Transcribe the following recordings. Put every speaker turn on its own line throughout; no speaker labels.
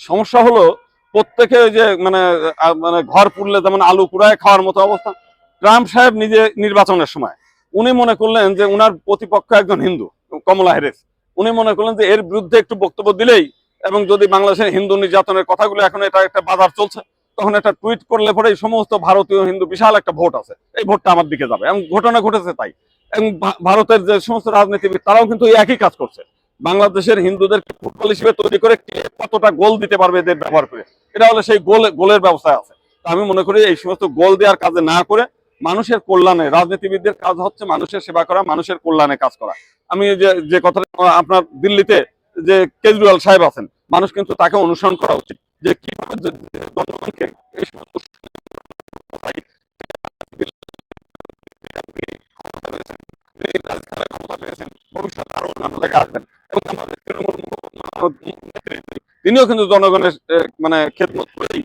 সমস্যা হলো প্রত্যেকে যে মানে মানে ঘর পুড়লে যেমন আলু পুড়ায় খাওয়ার মতো অবস্থা। ট্রাম্প সাহেব নিজে নির্বাচনের সময় উনি মনে করলেন যে উনার প্রতিপক্ষ একজন হিন্দু, কমলা হ্যারিস। উনি মনে করলেন যে এর বিরুদ্ধে একটু বক্তব্য দিলেই এবং যদি বাংলাদেশের হিন্দু নির্যাতনের কথাগুলো এখন এটা একটা বাজার চলছে, তখন একটা টুইট করলে পরে এই সমস্ত ভারতীয় হিন্দু বিশাল একটা ভোট আছে। এই ভোটটা আমার দিকে যাবে। এবং ঘটনা ঘটেছে তাই। এবং ভারতের যে সমস্ত রাজনীতিবিদ, তারাও কিন্তু একই কাজ করছে। বাংলাদেশের হিন্দুদের ফুটবল হিসেবে তৈরি করে কতটা গোল দিতে পারবে এদের ব্যবহার করে? এটা হলে সেই গোল, গোলের ব্যবস্থা আছে। আমি মনে করি এই সমস্ত গোল দেওয়ার কাজে না করে মানুষের কল্যাণে, রাজনীতিবিদদের কাজ হচ্ছে মানুষের সেবা করা, মানুষের কল্যাণে কাজ করা। আমি যে যে কথাটা আপনার দিল্লিতে যে কেজরিওয়াল সাহেব আছেন, মানুষ কিন্তু তাকে অনুসরণ করা উচিত যে কীভাবে ভবিষ্যতে আরও অন্যান্য জায়গায় আসবেন। এবং আমাদের তৃণমূল নেত্রী, তিনিও কিন্তু জনগণের মানে খেদমত করেই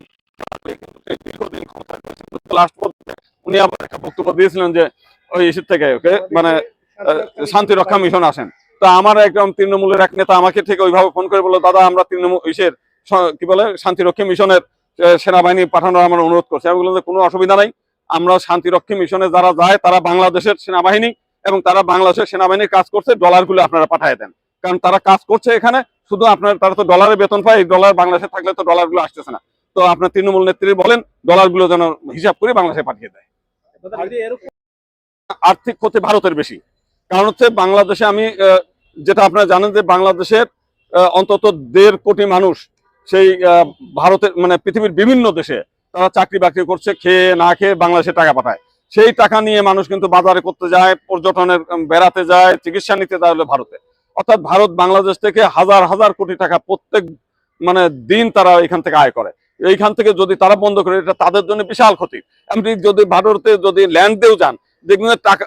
দীর্ঘদিন রয়েছেন। কিন্তু last উনি আবার একটা বক্তব্য দিয়েছিলেন যে, ওই ইস্যুর থেকে, ওকে? মানে শান্তি রক্ষা মিশন আসেন। তো আমার একদম তৃণমূলের এক নেতা আমাকে ঠিক ওইভাবে ফোন করে বলল, দাদা, আমরা তৃণমূল ইসের কি বলে শান্তিরক্ষী মিশনের সেনাবাহিনী পাঠানোর আমার অনুরোধ করছি। আমি বললাম কোনো অসুবিধা নাই। আমরা শান্তিরক্ষী মিশনে যারা যায়, তারা বাংলাদেশের সেনাবাহিনী এবং তারা বাংলাদেশের সেনাবাহিনীর কাজ করছে, ডলারগুলো আপনারা পাঠিয়ে দেন। কারণ তারা কাজ করছে এখানে শুধু আপনার তারা তো ডলারে বেতন পায় এই ডলার বাংলাদেশে থাকলে তো ডলারগুলো আসতেছে না। তো আপনার তৃণমূল নেত্রী বলেন ডলারগুলো যেন হিসাব করে বাংলাদেশে পাঠিয়ে দেয়। আর্থিক ক্ষতি ভারতের বেশি। কারণ হচ্ছে বাংলাদেশে আমি যেটা আপনারা জানেন যে বাংলাদেশের অন্তত দেড় কোটি মানুষ সেই ভারতের মানে পৃথিবীর বিভিন্ন দেশে তারা চাকরি বাকরি করছে খেয়ে না খেয়ে বাংলাদেশে টাকা পাঠায়। সেই টাকা নিয়ে মানুষ কিন্তু বাজারে করতে যায় পর্যটনের বেড়াতে যায় চিকিৎসা নিতে যায় হলো ভারতে। অর্থাৎ ভারত বাংলাদেশ থেকে হাজার হাজার কোটি টাকা প্রত্যেক মানে দিন তারা এখান থেকে আয় করে। এইখান থেকে যদি তারা বন্ধ করে, এটা তাদের জন্য বিশাল ক্ষতি। এমনি যদি ভারতে যদি ল্যান্ড দিয়েও যান, দেখবেন টাকা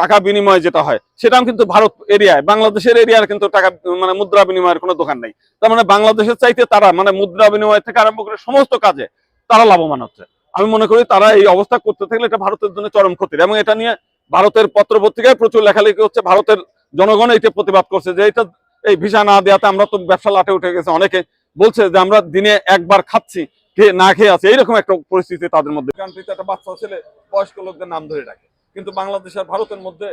টাকা বিনিময় যেটা হয়, সেটাও কিন্তু ভারত এরিয়ায়, বাংলাদেশের এরিয়ার কিন্তু টাকা মানে মুদ্রা বিনিময়ের কোনো দোকান নেই। তার মানে বাংলাদেশের চাইতে তারা মানে মুদ্রা বিনিময় থেকে আরম্ভ করে সমস্ত কাজে তারা লাভবান হচ্ছে। আমি মনে করি তারা এই অবস্থা করতে থাকলে এটা ভারতের জন্য চরম ক্ষতির। এবং এটা নিয়ে ভারতের পত্র পত্রিকায় প্রচুর লেখালেখি হচ্ছে, ভারতের জনগণ এটা প্রতিবাদ করছে যে এটা এই ভিসা না দেওয়াতে আমরা তো ব্যবসা লাটে উঠে গেছে। অনেকে বলছে যে আমরা দিনে একবার খাচ্ছি, খেয়ে না খেয়ে আছি। এইরকম একটা পরিস্থিতি তাদের মধ্যে। কান্ট্রিতে একটা বাচ্চা ছেলে, বয়স্ক লোকদের নাম ধরে ডাকে। কিন্তু বাংলাদেশ আর ভারতের মধ্যে,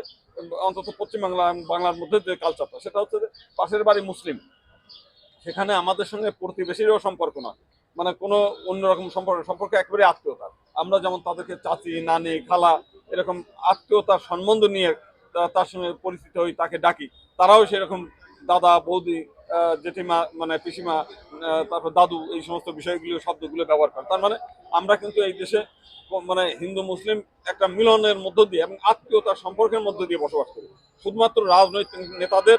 অন্তত পশ্চিম বাংলা বাংলার মধ্যে যে কালচারটা সেটা হচ্ছে যে পাশের বাড়ি মুসলিম। সেখানে আমাদের সঙ্গে প্রতিবেশীরও সম্পর্ক না মানে কোনো অন্যরকম সম্পর্ক সম্পর্ক একেবারে আত্মীয়তার। আমরা যেমন তাদেরকে চাচি, নানি, খালা, এরকম আত্মীয়তার সম্বন্ধ নিয়ে তার সঙ্গে পরিচিত হই, তাকে ডাকি। তারাও সেরকম দাদা, বৌদি জেঠিমা মানে পিসিমা তারপর দাদু, এই সমস্ত বিষয়গুলো শব্দগুলো ব্যবহার করে। তার মানে আমরা কিন্তু এই দেশে মানে হিন্দু, মুসলিম একটা মিলনের মধ্য দিয়ে এবং আত্মীয়তার সম্পর্কের মধ্য দিয়ে বসবাস করি। শুধুমাত্র রাজনৈতিক নেতাদের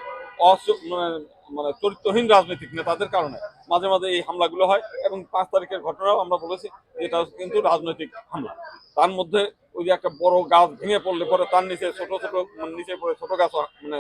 মানে- মানে চরিত্রহীন রাজনৈতিক নেতাদের কারণে মাঝে মাঝে এই হামলাগুলো হয় এবং পাঁচ তারিখের ঘটনাও আমরা বলেছি এটা কিন্তু রাজনৈতিক হামলা। তার মধ্যে ওই যে একটা বড় গাছ ভেঙে পড়লে পরে তার নিচে ছোট ছোট মানে নিচে পড়ে ছোট গাছ মানে